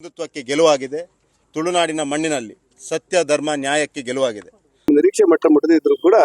ಹಿಂದುತ್ವಕ್ಕೆ ಗೆಲುವಾಗಿದೆ ತುಳುನಾಡಿನ ಮಣ್ಣಿನಲ್ಲಿ ಸತ್ಯ ಧರ್ಮ ನ್ಯಾಯಕ್ಕೆ ಗೆಲುವಾಗಿದೆ. ನಿರೀಕ್ಷೆ ಮಟ್ಟ ಮುಟ್ಟದಿದ್ರು ಕೂಡ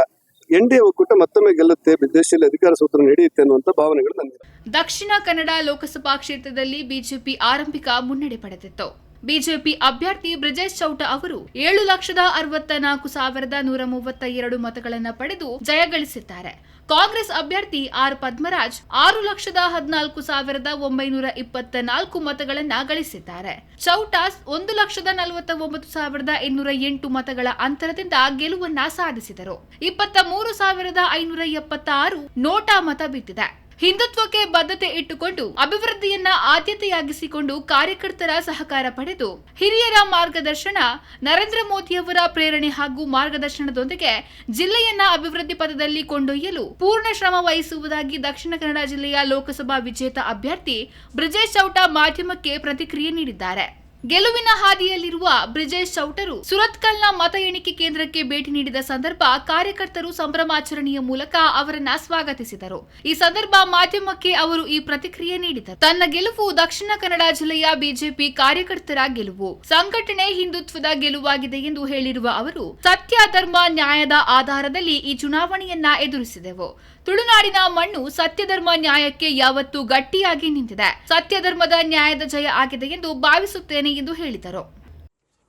ಎನ್ಡಿಎ ಒಕ್ಕೂಟ ಮತ್ತೊಮ್ಮೆ ಗೆಲ್ಲುತ್ತೆ ದೇಶದಲ್ಲಿ ಅಧಿಕಾರ ಸೂತ್ರ ನಡೆಯುತ್ತೆ ಅನ್ನುವಂತ ಭಾವನೆಗಳು ನನಗೆ ದಕ್ಷಿಣ ಕನ್ನಡ ಲೋಕಸಭಾ ಕ್ಷೇತ್ರದಲ್ಲಿ ಬಿಜೆಪಿ ಆರಂಭಿಕ ಮುನ್ನಡೆ ಪಡೆದಿತ್ತು. ಬಿಜೆಪಿ ಅಭ್ಯರ್ಥಿ ಬ್ರಿಜೇಶ್ ಚೌಟ ಅವರು ಏಳು ಲಕ್ಷದ ಅರವತ್ತ ನಾಲ್ಕು ಸಾವಿರದ ನೂರ ಮೂವತ್ತ ಎರಡು ಮತಗಳನ್ನು ಪಡೆದು ಜಯಗಳಿಸಿದ್ದಾರೆ ಕಾಂಗ್ರೆಸ್ ಅಭ್ಯರ್ಥಿ ಆರ್ ಪದ್ಮರಾಜ್ ಆರು ಲಕ್ಷದ ಹದಿನಾಲ್ಕು ಸಾವಿರದ ಒಂಬೈನೂರ ಇಪ್ಪತ್ತ ನಾಲ್ಕು ಮತಗಳನ್ನು ಗಳಿಸಿದ್ದಾರೆ. ಚೌಟಾಸ್ ಒಂದು ಲಕ್ಷದ ನಲವತ್ತ ಒಂಬತ್ತು ಸಾವಿರದ ಇನ್ನೂರ ಎಂಟು ಮತಗಳ ಅಂತರದಿಂದ ಗೆಲುವನ್ನ ಸಾಧಿಸಿದರು. ಇಪ್ಪತ್ತ ಮೂರು ಸಾವಿರದ ಐನೂರ ಎಪ್ಪತ್ತಾರು ನೋಟಾ ಮತ ಬಿದ್ದಿದೆ. ಹಿಂದುತ್ವಕ್ಕೆ ಬದ್ಧತೆ ಇಟ್ಟುಕೊಂಡು ಅಭಿವೃದ್ಧಿಯನ್ನ ಆದ್ಯತೆಯಾಗಿಸಿಕೊಂಡು ಕಾರ್ಯಕರ್ತರ ಸಹಕಾರ ಪಡೆದು ಹಿರಿಯರ ಮಾರ್ಗದರ್ಶನ, ನರೇಂದ್ರ ಮೋದಿಯವರ ಪ್ರೇರಣೆ ಹಾಗೂ ಮಾರ್ಗದರ್ಶನದೊಂದಿಗೆ ಜಿಲ್ಲೆಯನ್ನ ಅಭಿವೃದ್ಧಿ ಪಥದಲ್ಲಿ ಕೊಂಡೊಯ್ಯಲು ಪೂರ್ಣ ಶ್ರಮ ವಹಿಸುವುದಾಗಿ ದಕ್ಷಿಣ ಕನ್ನಡ ಜಿಲ್ಲೆಯ ಲೋಕಸಭಾ ವಿಜೇತ ಅಭ್ಯರ್ಥಿ ಬ್ರಿಜೇಶ್ ಚೌಟ ಮಾಧ್ಯಮಕ್ಕೆ ಪ್ರತಿಕ್ರಿಯೆ ನೀಡಿದ್ದಾರೆ. ಗೆಲುವಿನ ಹಾದಿಯಲ್ಲಿರುವ ಬ್ರಿಜೇಶ್ ಚೌಟರು ಸುರತ್ಕಲ್ನ ಮತ ಎಣಿಕೆ ಕೇಂದ್ರಕ್ಕೆ ಭೇಟಿ ನೀಡಿದ ಸಂದರ್ಭ ಕಾರ್ಯಕರ್ತರು ಸಂಭ್ರಮಾಚರಣೆಯ ಮೂಲಕ ಅವರನ್ನ ಸ್ವಾಗತಿಸಿದರು. ಈ ಸಂದರ್ಭ ಮಾಧ್ಯಮಕ್ಕೆ ಅವರು ಈ ಪ್ರತಿಕ್ರಿಯೆ ನೀಡಿದರು. ತನ್ನ ಗೆಲುವು ದಕ್ಷಿಣ ಕನ್ನಡ ಜಿಲ್ಲೆಯ ಬಿಜೆಪಿ ಕಾರ್ಯಕರ್ತರ ಗೆಲುವು, ಸಂಘಟನೆ ಹಿಂದುತ್ವದ ಗೆಲುವಾಗಿದೆ ಎಂದು ಹೇಳಿರುವ ಅವರು, ಸತ್ಯ, ಧರ್ಮ, ನ್ಯಾಯದ ಆಧಾರದಲ್ಲಿ ಈ ಚುನಾವಣೆಯನ್ನ ಎದುರಿಸಿದೆವು. ತುಳುನಾಡಿನ ಮಣ್ಣು ಸತ್ಯಧರ್ಮ ನ್ಯಾಯಕ್ಕೆ ಯಾವತ್ತೂ ಗಟ್ಟಿಯಾಗಿ ನಿಂತಿದೆ. ಸತ್ಯಧರ್ಮದ ನ್ಯಾಯದ ಜಯ ಆಗಿದೆ ಎಂದು ಭಾವಿಸುತ್ತೇನೆ ಎಂದು ಹೇಳಿದರು.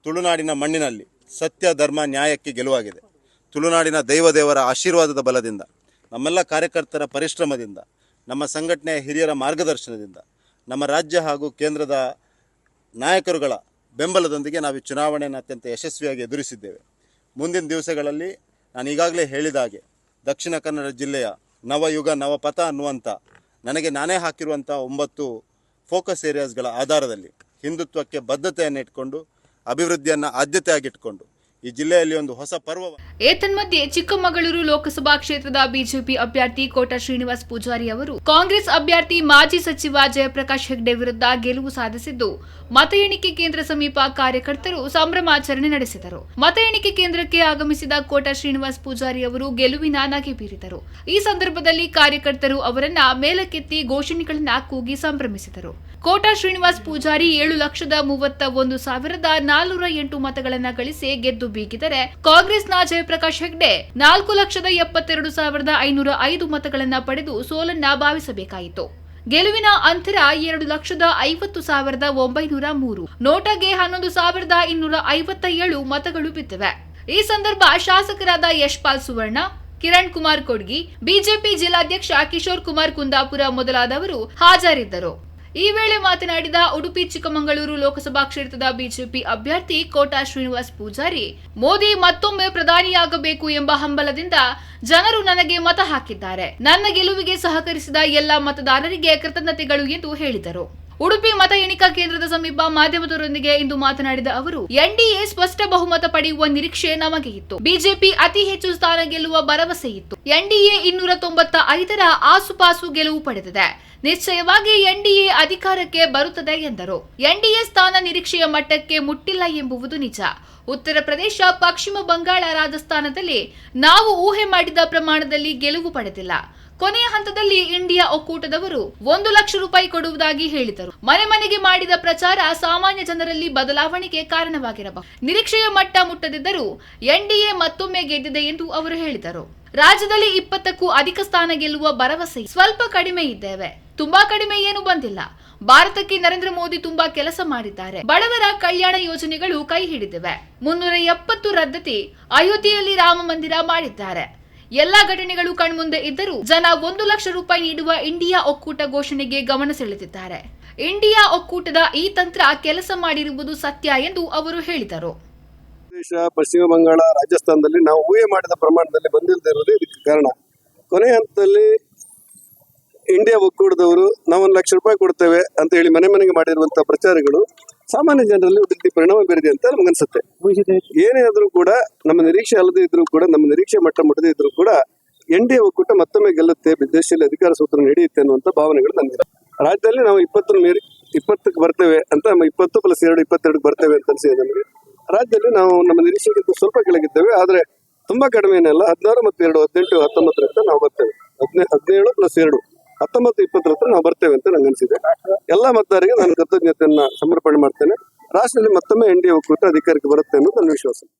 ತುಳುನಾಡಿನ ಮಣ್ಣಿನಲ್ಲಿ ಸತ್ಯ, ಧರ್ಮ, ನ್ಯಾಯಕ್ಕೆ ಗೆಲುವಾಗಿದೆ. ತುಳುನಾಡಿನ ದೈವದೇವರ ಆಶೀರ್ವಾದದ ಬಲದಿಂದ, ನಮ್ಮೆಲ್ಲ ಕಾರ್ಯಕರ್ತರ ಪರಿಶ್ರಮದಿಂದ, ನಮ್ಮ ಸಂಘಟನೆಯ ಹಿರಿಯರ ಮಾರ್ಗದರ್ಶನದಿಂದ, ನಮ್ಮ ರಾಜ್ಯ ಹಾಗೂ ಕೇಂದ್ರದ ನಾಯಕರುಗಳ ಬೆಂಬಲದೊಂದಿಗೆ ನಾವು ಈ ಚುನಾವಣೆಯನ್ನು ಅತ್ಯಂತ ಯಶಸ್ವಿಯಾಗಿ ಎದುರಿಸಿದ್ದೇವೆ. ಮುಂದಿನ ದಿವಸಗಳಲ್ಲಿ ನಾನು ಈಗಾಗಲೇ ಹೇಳಿದ ಹಾಗೆ ದಕ್ಷಿಣ ಕನ್ನಡ ಜಿಲ್ಲೆಯ ನವಯುಗ, ನವಪಥ ಅನ್ನುವಂಥ ನನಗೆ ನಾನೇ ಹಾಕಿರುವಂಥ ಒಂಬತ್ತು ಫೋಕಸ್ ಏರಿಯಾಸ್ಗಳ ಆಧಾರದಲ್ಲಿ ಹಿಂದುತ್ವಕ್ಕೆ ಬದ್ಧತೆಯನ್ನು ಇಟ್ಕೊಂಡು, ಅಭಿವೃದ್ಧಿಯನ್ನು ಆದ್ಯತೆಯಾಗಿಟ್ಕೊಂಡು ಈ ಜಿಲ್ಲೆಯಲ್ಲಿ ಒಂದು ಹೊಸ ಪರ್ವ ಏತನ್ಮಧ್ಯೆ ಚಿಕ್ಕಮಗಳೂರು ಲೋಕಸಭಾ ಕ್ಷೇತ್ರದ ಬಿಜೆಪಿ ಅಭ್ಯರ್ಥಿ ಕೋಟ ಶ್ರೀನಿವಾಸ್ ಪೂಜಾರಿ ಅವರು, ಕಾಂಗ್ರೆಸ್ ಅಭ್ಯರ್ಥಿ ಮಾಜಿ ಸಚಿವ ಜಯಪ್ರಕಾಶ್ ಹೆಗ್ಡೆ ವಿರುದ್ಧ ಗೆಲುವು ಸಾಧಿಸಿದ್ದು, ಮತ ಎಣಿಕೆ ಕೇಂದ್ರ ಸಮೀಪ ಕಾರ್ಯಕರ್ತರು ಸಂಭ್ರಮಾಚರಣೆ ನಡೆಸಿದರು. ಮತ ಎಣಿಕೆ ಕೇಂದ್ರಕ್ಕೆ ಆಗಮಿಸಿದ ಕೋಟ ಶ್ರೀನಿವಾಸ್ ಪೂಜಾರಿ ಅವರು ಗೆಲುವಿನ ನಗೆ ಬೀರಿದರು. ಈ ಸಂದರ್ಭದಲ್ಲಿ ಕಾರ್ಯಕರ್ತರು ಅವರನ್ನ ಮೇಲಕ್ಕೆತ್ತಿ ಘೋಷಣೆಗಳನ್ನ ಕೂಗಿ ಸಂಭ್ರಮಿಸಿದರು. ಕೋಟ ಶ್ರೀನಿವಾಸ್ ಪೂಜಾರಿ ಏಳು ಲಕ್ಷದ ಮೂವತ್ತ ಒಂದು ಸಾವಿರದ ನಾಲ್ನೂರ ಎಂಟು ಮತಗಳನ್ನು ಗಳಿಸಿ ಗೆದ್ದು ಬೀಗಿದರೆ ಕಾಂಗ್ರೆಸ್ನ ಜಯಪ್ರಕಾಶ್ ಹೆಗ್ಡೆ ನಾಲ್ಕು ಲಕ್ಷದ ಎಪ್ಪತ್ತೆರಡು ಸಾವಿರದ ಐನೂರ ಐದು ಮತಗಳನ್ನು ಪಡೆದು ಸೋಲನ್ನ ಭಾವಿಸಬೇಕಾಯಿತು. ಗೆಲುವಿನ ಅಂತರ ಎರಡು ಲಕ್ಷದ ಐವತ್ತು ಸಾವಿರದ ಒಂಬೈನೂರ ಮೂರು. ನೋಟಾಗೆ ಹನ್ನೊಂದು ಸಾವಿರದ ಇನ್ನೂರ ಐವತ್ತ ಏಳು ಮತಗಳು ಬಿದ್ದಿವೆ. ಈ ಸಂದರ್ಭ ಶಾಸಕರಾದ ಯಶ್ಪಾಲ್ ಸುವರ್ಣ, ಕಿರಣ್ ಕುಮಾರ್ ಕೊಡ್ಗಿ, ಬಿಜೆಪಿ ಜಿಲ್ಲಾಧ್ಯಕ್ಷ ಕಿಶೋರ್ ಕುಮಾರ್ ಕುಂದಾಪುರ ಮೊದಲಾದವರು ಹಾಜರಿದ್ದರು. ಈ ವೇಳೆ ಮಾತನಾಡಿದ ಉಡುಪಿ, ಚಿಕ್ಕಮಗಳೂರು ಲೋಕಸಭಾ ಕ್ಷೇತ್ರದ ಬಿಜೆಪಿ ಅಭ್ಯರ್ಥಿ ಕೋಟಾ ಶ್ರೀನಿವಾಸ್ ಪೂಜಾರಿ, ಮೋದಿ ಮತ್ತೊಮ್ಮೆ ಪ್ರಧಾನಿಯಾಗಬೇಕು ಎಂಬ ಹಂಬಲದಿಂದ ಜನರು ನನಗೆ ಮತ ಹಾಕಿದ್ದಾರೆ. ನನ್ನ ಗೆಲುವಿಗೆ ಸಹಕರಿಸಿದ ಎಲ್ಲ ಮತದಾರರಿಗೆ ಕೃತಜ್ಞತೆಗಳು ಎಂದು ಹೇಳಿದರು. ಉಡುಪಿ ಮತ ಎಣಿಕಾ ಕೇಂದ್ರದ ಸಮೀಪ ಮಾಧ್ಯಮದವರೊಂದಿಗೆ ಇಂದು ಮಾತನಾಡಿದ ಅವರು, ಎನ್ಡಿಎ ಸ್ಪಷ್ಟ ಬಹುಮತ ಪಡೆಯುವ ನಿರೀಕ್ಷೆ ನಮಗೆ ಇತ್ತು. ಬಿಜೆಪಿ ಅತಿ ಹೆಚ್ಚು ಸ್ಥಾನ ಗೆಲ್ಲುವ ಭರವಸೆ ಇತ್ತು. ಎನ್ಡಿಎ ಇನ್ನೂರ ತೊಂಬತ್ತ ಐದರ ಆಸುಪಾಸು ಗೆಲುವು ಪಡೆದಿದೆ. ನಿಶ್ಚಯವಾಗಿ ಎನ್ಡಿಎ ಅಧಿಕಾರಕ್ಕೆ ಬರುತ್ತದೆ ಎಂದರು. ಎನ್ಡಿಎ ಸ್ಥಾನ ನಿರೀಕ್ಷೆಯ ಮಟ್ಟಕ್ಕೆ ಮುಟ್ಟಿಲ್ಲ ಎಂಬುವುದು ನಿಜ. ಉತ್ತರ ಪ್ರದೇಶ, ಪಶ್ಚಿಮ ಬಂಗಾಳ ರಾಜಸ್ಥಾನದಲ್ಲಿ ನಾವು ಊಹೆ ಮಾಡಿದ ಪ್ರಮಾಣದಲ್ಲಿ ಗೆಲುವು ಪಡೆದಿಲ್ಲ. ಕೊನೆಯ ಹಂತದಲ್ಲಿ ಇಂಡಿಯಾ ಒಕ್ಕೂಟದವರು ಒಂದು ಲಕ್ಷ ರೂಪಾಯಿ ಕೊಡುವುದಾಗಿ ಹೇಳಿದರು. ಮನೆ ಮನೆಗೆ ಮಾಡಿದ ಪ್ರಚಾರ ಸಾಮಾನ್ಯ ಜನರಲ್ಲಿ ಬದಲಾವಣೆಗೆ ಕಾರಣವಾಗಿರಬಹುದು ನಿರೀಕ್ಷೆಯ ಮಟ್ಟ ಮುಟ್ಟದಿದ್ದರೂ ಎನ್ಡಿಎ ಮತ್ತೊಮ್ಮೆ ಗೆದ್ದಿದೆ ಎಂದು ಅವರು ಹೇಳಿದರು. ರಾಜ್ಯದಲ್ಲಿ ಇಪ್ಪತ್ತಕ್ಕೂ ಅಧಿಕ ಸ್ಥಾನ ಗೆಲ್ಲುವ ಭರವಸೆ ಸ್ವಲ್ಪ ಕಡಿಮೆ ಇದ್ದೇವೆ. ತುಂಬಾ ಕಡಿಮೆ ಏನು ಬಂದಿಲ್ಲ. ಭಾರತಕ್ಕೆ ನರೇಂದ್ರ ಮೋದಿ ತುಂಬಾ ಕೆಲಸ ಮಾಡಿದ್ದಾರೆ. ಬಡವರ ಕಲ್ಯಾಣ ಯೋಜನೆಗಳು ಕೈ ಹಿಡಿದಿವೆ. ಮುನ್ನೂರ ಎಪ್ಪತ್ತು ರದ್ದತಿ ಅಯೋಧ್ಯೆಯಲ್ಲಿ ರಾಮ ಮಂದಿರ ಮಾಡಿದ್ದಾರೆ. ಎಲ್ಲಾ ಘಟನೆಗಳು ಕಣ್ಮುಂದೆ ಇದ್ದರೂ ಜನ ಒಂದು ಲಕ್ಷ ರೂಪಾಯಿ ನೀಡುವ ಇಂಡಿಯಾ ಒಕ್ಕೂಟ ಘೋಷಣೆಗೆ ಗಮನ ಸೆಳೆದಿದ್ದಾರೆ. ಇಂಡಿಯಾ ಒಕ್ಕೂಟದ ಈ ತಂತ್ರ ಕೆಲಸ ಮಾಡಿರುವುದು ಸತ್ಯ ಎಂದು ಅವರು ಹೇಳಿದರು. ಪಶ್ಚಿಮ ಬಂಗಾಳ ರಾಜಸ್ಥಾನದಲ್ಲಿ ನಾವು ಊಹೆ ಮಾಡಿದ ಪ್ರಮಾಣದಲ್ಲಿ ಬಂದಿಲ್ಲದಿರಲು ಇದಕ್ಕೆ ಕಾರಣ. ಕೊನೆ ಹಂತದಲ್ಲಿ ಇಂಡಿಯಾ ಒಕ್ಕೂಟದವರು ನಾವು ಒಂದು ಲಕ್ಷ ರೂಪಾಯಿ ಕೊಡ್ತೇವೆ ಅಂತ ಹೇಳಿ ಮನೆ ಮನೆಗೆ ಮಾಡಿರುವಂತಹ ಪ್ರಚಾರಗಳು ಸಾಮಾನ್ಯ ಜನರಲ್ಲಿ ಒಂದು ಪರಿಣಾಮ ಬೀರಿದೆ ಅಂತ ನಮಗನ್ಸುತ್ತೆ ಏನೇ ಆದ್ರೂ ಕೂಡ ನಮ್ಮ ನಿರೀಕ್ಷೆ ಅಲ್ಲದೆ ಇದ್ರೂ ಕೂಡ, ನಮ್ಮ ನಿರೀಕ್ಷೆ ಮಟ್ಟ ಮುಟ್ಟದೇ ಇದ್ರೂ ಕೂಡ ಎನ್ ಡಿ ಒಕ್ಕೂಟ ಮತ್ತೊಮ್ಮೆ ಗೆಲ್ಲುತ್ತೆ ದೇಶದಲ್ಲಿ ಅಧಿಕಾರ ಸೂತ್ರ ನಡೆಯುತ್ತೆ ಅನ್ನುವಂಥ ಭಾವನೆಗಳು ನಮಗಿದೆ ರಾಜ್ಯದಲ್ಲಿ ನಾವು ಇಪ್ಪತ್ತು ಮೀರಿ ಇಪ್ಪತ್ತಕ್ಕೆ ಬರ್ತೇವೆ ಅಂತ ನಮ್ಮ ಇಪ್ಪತ್ತು ಪ್ಲಸ್ ಎರಡು ಇಪ್ಪತ್ತೆರಡಕ್ಕೆ ಬರ್ತೇವೆ ಅಂತ ಅನಿಸಿದೆ ನಮಗೆ. ರಾಜ್ಯದಲ್ಲಿ ನಾವು ನಮ್ಮ ನಿರೀಕ್ಷೆಗಿಂತ ಸ್ವಲ್ಪ ಕೆಳಗಿದ್ದೇವೆ, ಆದರೆ ತುಂಬಾ ಕಡಿಮೆ ಏನಲ್ಲ ಹದಿನಾರು ಮತ್ತು ಎರಡು, ಹದಿನೆಂಟು ಹತ್ತೊಂಬತ್ತರಿಂದ ನಾವು ಬರ್ತೇವೆ. ಹದಿನೈದು ಹದಿನೇಳು ಪ್ಲಸ್ ಎರಡು. ಹತ್ತೊಂಬತ್ತು, ಇಪ್ಪತ್ತರ ಹತ್ರ ನಾವು ಬರ್ತೇವೆ ಅಂತ ನಂಗೆ ಅನಿಸಿದೆ. ಎಲ್ಲ ಮತದಾರರಿಗೆ ನಾನು ಕೃತಜ್ಞತೆಯನ್ನು ಸಮರ್ಪಣೆ ಮಾಡ್ತೇನೆ. ರಾಷ್ಟ್ರದಲ್ಲಿ ಮತ್ತೊಮ್ಮೆ ಎನ್ ಡಿ ಒಕ್ಕೂಟ ಅಧಿಕಾರಕ್ಕೆ ಬರುತ್ತೆ ಅನ್ನೋದು ನನ್ನ ವಿಶ್ವಾಸ.